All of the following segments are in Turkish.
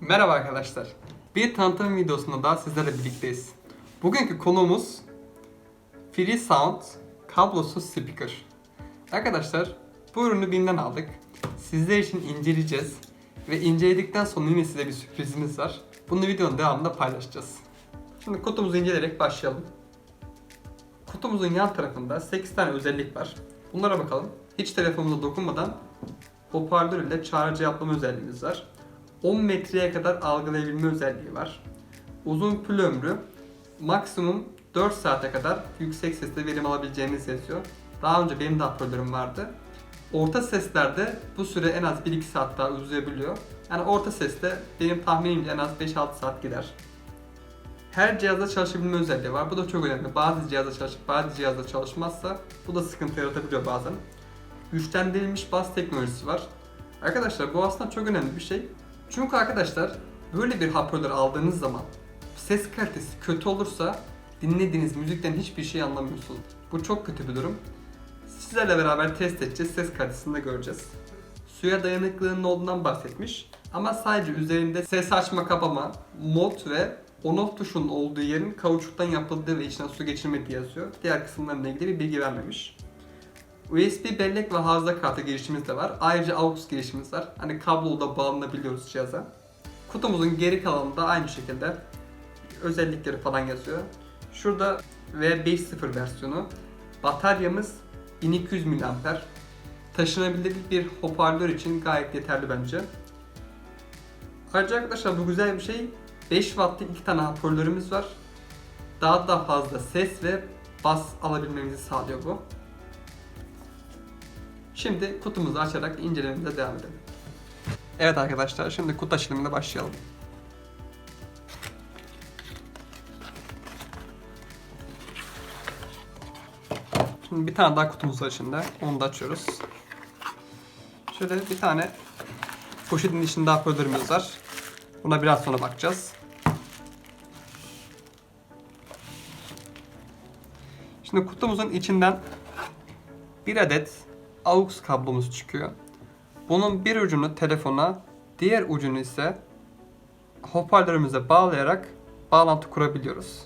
Merhaba arkadaşlar. Bir tanıtım videosunda daha sizlerle birlikteyiz. Bugünkü konuğumuz Free Sound kablosuz speaker. Arkadaşlar bu ürünü BİM'den aldık. Sizler için inceleyeceğiz. Ve inceledikten sonra yine size bir sürprizimiz var. Bunu videonun devamında paylaşacağız. Şimdi kutumuzu inceleyerek başlayalım. Kutumuzun yan tarafında 8 tane özellik var. Bunlara bakalım. Hiç telefonumuza dokunmadan hoparlör ile çağrı cevaplama özelliğimiz var. 10 metreye kadar algılayabilme özelliği var. Uzun pil ömrü maksimum 4 saate kadar yüksek sesle verim alabileceğiniz yazıyor. Daha önce benim de hoparlörüm vardı. Orta seslerde bu süre en az 1-2 saat daha uzayabiliyor. Yani orta seste benim tahminimce en az 5-6 saat gider. Her cihazda çalışabilme özelliği var. Bu da çok önemli. Bazı cihazda çalışıp bazı cihazda çalışmazsa bu da sıkıntı yaratabiliyor bazen. Güçlendirilmiş bas teknolojisi var. Arkadaşlar bu aslında çok önemli bir şey. Çünkü arkadaşlar böyle bir hoparlör aldığınız zaman ses kalitesi kötü olursa dinlediğiniz müzikten hiçbir şey anlamıyorsunuz. Bu çok kötü bir durum. Sizlerle beraber test edeceğiz, ses kalitesini de göreceğiz. Suya dayanıklılığının olduğundan bahsetmiş ama sadece üzerinde ses açma kapama, mod ve on off tuşunun olduğu yerin kauçuktan yapıldığı ve içine su geçirmediği yazıyor. Diğer kısımlarla ilgili bir bilgi vermemiş. USB bellek ve hafıza kartı girişimiz de var. Ayrıca AUX girişimiz var. Hani kablo da bağlanabiliyoruz cihaza. Kutumuzun geri kalanında aynı şekilde özellikleri falan yazıyor. Şurada V5.0 versiyonu. Bataryamız 1200 mAh. Taşınabilir bir hoparlör için gayet yeterli bence. Ayrıca arkadaşlar bu güzel bir şey. 5 wattlık iki tane hoparlörümüz var. Daha da fazla ses ve bas alabilmemizi sağlıyor bu. Şimdi kutumuzu açarak incelememize devam edelim. Evet arkadaşlar şimdi kutu açılımına başlayalım. Şimdi bir tane daha kutumuz var içinde. Onu da açıyoruz. Şöyle bir tane poşetin içinde hoparlörümüz var. Buna biraz sonra bakacağız. Şimdi kutumuzun içinden bir adet AUX kablomuz çıkıyor. Bunun bir ucunu telefona, diğer ucunu ise hoparlörümüze bağlayarak bağlantı kurabiliyoruz.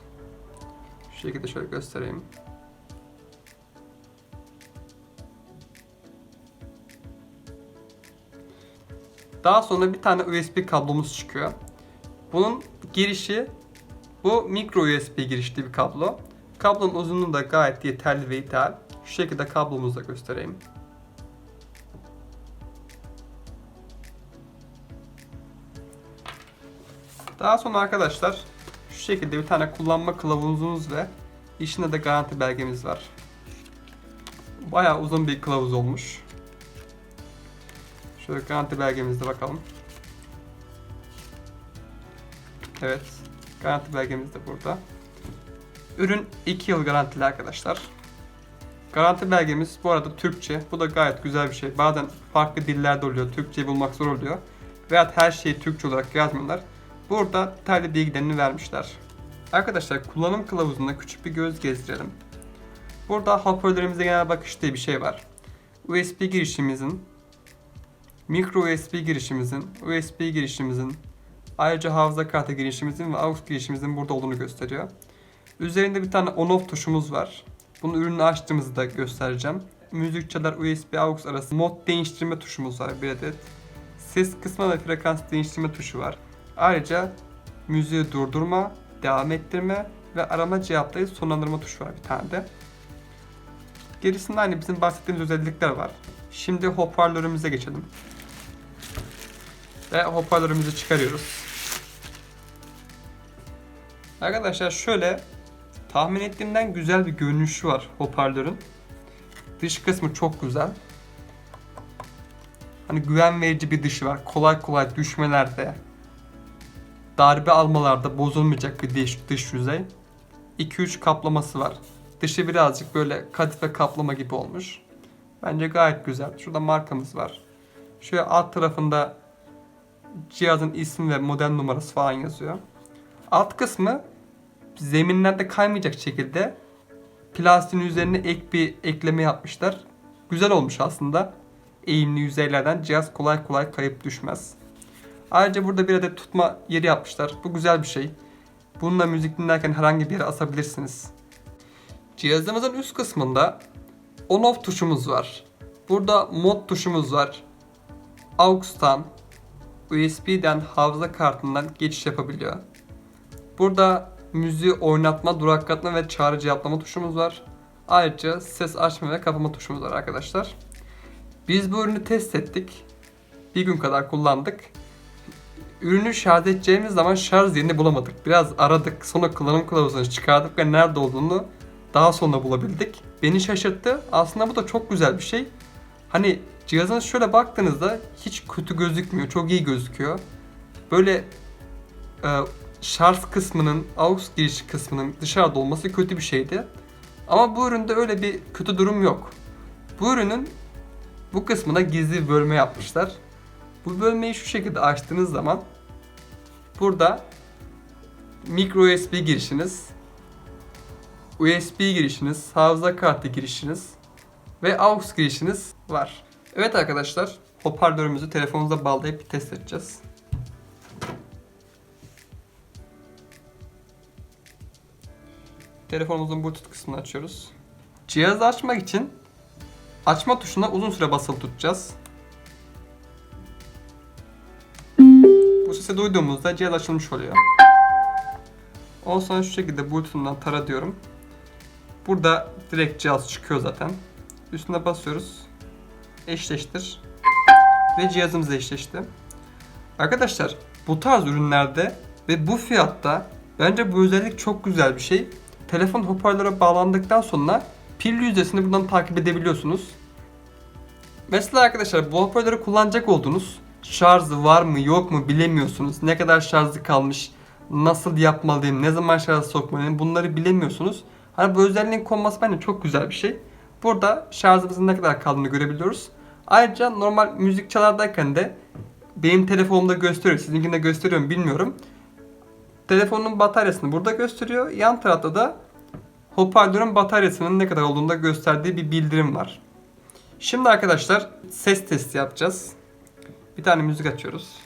Şu şekilde şöyle göstereyim. Daha sonra bir tane USB kablomuz çıkıyor. Bunun girişi bu micro USB girişli bir kablo. Kablonun uzunluğu da gayet yeterli ve ideal. Şu şekilde kablomuzu da göstereyim. Daha sonra arkadaşlar şu şekilde bir tane kullanma kılavuzumuz ve içinde de garanti belgemiz var. Bayağı uzun bir kılavuz olmuş. Şöyle garanti belgemizde bakalım. Evet. Garanti belgemiz de burada. Ürün 2 yıl garantili arkadaşlar. Garanti belgemiz bu arada Türkçe. Bu da gayet güzel bir şey. Bazen farklı dillerde oluyor. Türkçeyi bulmak zor oluyor. Veyahut her şeyi Türkçe olarak yazmıyorlar. Burada detaylı bilgilerini vermişler. Arkadaşlar kullanım kılavuzunda küçük bir göz gezdirelim. Burada hoparlörümüze genel bakış diye bir şey var. USB girişimizin, micro USB girişimizin, USB girişimizin, ayrıca hafıza kartı girişimizin ve AUX girişimizin burada olduğunu gösteriyor. Üzerinde bir tane on-off tuşumuz var. Bunu ürünü açtığımızda da göstereceğim. Müzik çalar USB AUX arası mod değiştirme tuşumuz var bir adet. Ses kısmı ve frekans değiştirme tuşu var. Ayrıca müziği durdurma, devam ettirme ve arama cevaplayıp sonlandırma tuşu var bir tane de. Gerisinde aynı bizim bahsettiğimiz özellikler var. Şimdi hoparlörümüze geçelim. Ve hoparlörümüzü çıkarıyoruz. Arkadaşlar şöyle tahmin ettiğimden güzel bir görünüşü var hoparlörün. Dış kısmı çok güzel. Hani güven verici bir dışı var. Kolay kolay düşmelerde, darbe almalarda bozulmayacak bir dış, dış yüzey. 2-3 kaplaması var. Dışı birazcık böyle kadife kaplama gibi olmuş. Bence gayet güzel. Şurada markamız var. Şöyle alt tarafında cihazın ismi ve model numarası falan yazıyor. Alt kısmı zeminlerde kaymayacak şekilde plastiğin üzerine ek bir ekleme yapmışlar. Güzel olmuş aslında. Eğimli yüzeylerden cihaz kolay kolay kayıp düşmez. Ayrıca burada bir adet tutma yeri yapmışlar. Bu güzel bir şey. Bununla müzik dinlerken herhangi bir yere asabilirsiniz. Cihazımızın üst kısmında on off tuşumuz var. Burada mod tuşumuz var. AUX'tan, USB'den hafıza kartından geçiş yapabiliyor. Burada müziği oynatma, duraklatma ve çağrı cevaplama tuşumuz var. Ayrıca ses açma ve kapama tuşumuz var arkadaşlar. Biz bu ürünü test ettik. Bir gün kadar kullandık. Ürünü şarj edeceğimiz zaman şarj yerini bulamadık. Biraz aradık. Sonra kullanım kılavuzunu çıkardık ve nerede olduğunu daha sonra bulabildik. Beni şaşırttı. Aslında bu da çok güzel bir şey. Hani cihazınız şöyle baktığınızda hiç kötü gözükmüyor. Çok iyi gözüküyor. Böyle e, şarj kısmının, aux giriş kısmının dışarıda olması kötü bir şeydi. Ama bu üründe öyle bir kötü durum yok. Bu ürünün bu kısmına gizli bir bölme yapmışlar. Bu bölmeyi şu şekilde açtığınız zaman burada micro USB girişiniz, USB girişiniz, hafıza kartı girişiniz ve aux girişiniz var. Evet arkadaşlar, hoparlörümüzü telefonumuza bağlayıp bir test edeceğiz. Telefonumuzun Bluetooth kısmını açıyoruz. Cihazı açmak için açma tuşuna uzun süre basılı tutacağız. Bu sesi duyduğumuzda cihaz açılmış oluyor. Ondan sonra şu şekilde Bluetooth'undan tara diyorum. Burada direkt cihaz çıkıyor zaten. Üstüne basıyoruz. Eşleştir. Ve cihazımız eşleşti. Arkadaşlar bu tarz ürünlerde ve bu fiyatta bence bu özellik çok güzel bir şey. Telefon hoparlöre bağlandıktan sonra pil yüzdesini buradan takip edebiliyorsunuz. Mesela arkadaşlar bu hoparlörü kullanacak oldunuz. Şarjı var mı yok mu bilemiyorsunuz. Ne kadar şarjı kalmış, nasıl yapmalıyım, ne zaman şarj sokmalıyım bunları bilemiyorsunuz. Hani bu özelliğin konması bence çok güzel bir şey. Burada şarjımızın ne kadar kaldığını görebiliyoruz. Ayrıca normal müzik çalardayken de benim telefonumda gösteriyor. Sizinkinde gösteriyor mu bilmiyorum. Telefonun bataryasını burada gösteriyor. Yan tarafta da hoparlörün bataryasının ne kadar olduğunu da gösterdiği bir bildirim var. Şimdi arkadaşlar ses testi yapacağız. Bir tane müzik açıyoruz.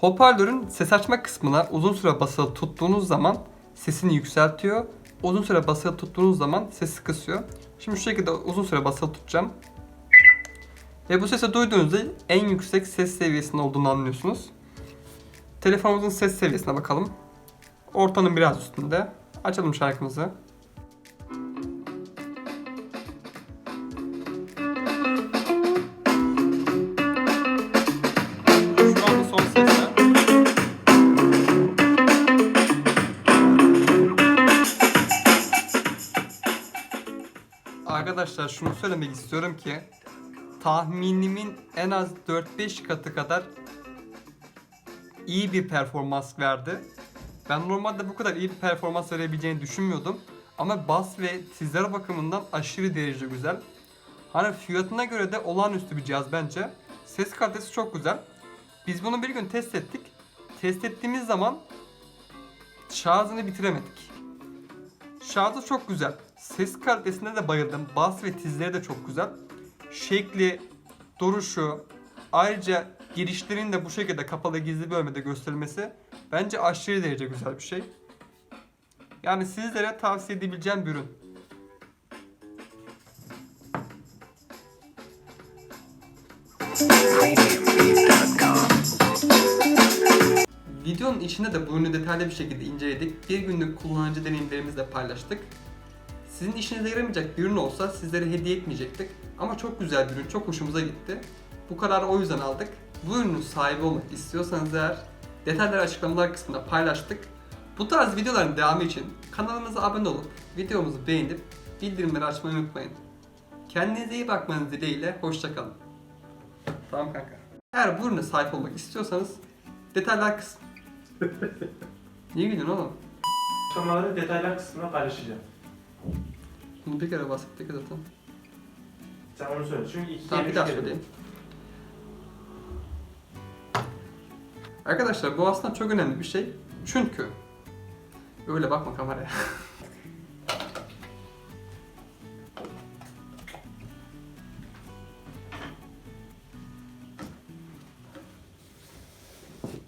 Hoparlörün ses açma kısmına uzun süre basılı tuttuğunuz zaman sesini yükseltiyor. Uzun süre basılı tuttuğunuz zaman sesi kısıyor. Şimdi şu şekilde uzun süre basılı tutacağım. Ve bu sesi duyduğunuzda en yüksek ses seviyesinde olduğunu anlıyorsunuz. Telefonumuzun ses seviyesine bakalım. Ortanın biraz üstünde. Açalım şarkımızı. Arkadaşlar şunu söylemek istiyorum ki tahminimin en az 4-5 katı kadar iyi bir performans verdi. Ben normalde bu kadar iyi bir performans verebileceğini düşünmüyordum. Ama bas ve tizler bakımından aşırı derece güzel. Hani fiyatına göre de olağanüstü bir cihaz bence. Ses kalitesi çok güzel. Biz bunu bir gün test ettik. Test ettiğimiz zaman şarjını bitiremedik. Şarjı çok güzel. Ses kalitesine de bayıldım. Bas ve tizleri de çok güzel. Şekli, duruşu, ayrıca girişlerin de bu şekilde kapalı gizli bölmede gösterilmesi bence aşırı derece güzel bir şey. Yani sizlere tavsiye edebileceğim bir ürün. Videonun içinde de bu ürünü detaylı bir şekilde inceledik. Bir günlük kullanıcı deneyimlerimizi de paylaştık. Sizin işinize yaramayacak bir ürün olsa sizlere hediye etmeyecektik. Ama çok güzel bir ürün, çok hoşumuza gitti. Bu kararı o yüzden aldık. Bu ürünün sahibi olmak istiyorsanız eğer detayları açıklamalar kısmında paylaştık. Bu tarz videoların devamı için kanalımıza abone olup videomuzu beğenip bildirimleri açmayı unutmayın. Kendinize iyi bakmanız dileğiyle hoşçakalın. Tamam kanka. Eğer bu ürüne sahip olmak istiyorsanız detaylar kısmı. Niye gülüyorsun oğlum? Açıklamaları detaylar kısmına paylaşacağım. Bunu bir kere bahsettik zaten. Sen onu söyle. Çünkü iki Tamam bir daha söyleyeyim. Arkadaşlar bu aslında çok önemli bir şey. Çünkü öyle bakma kameraya.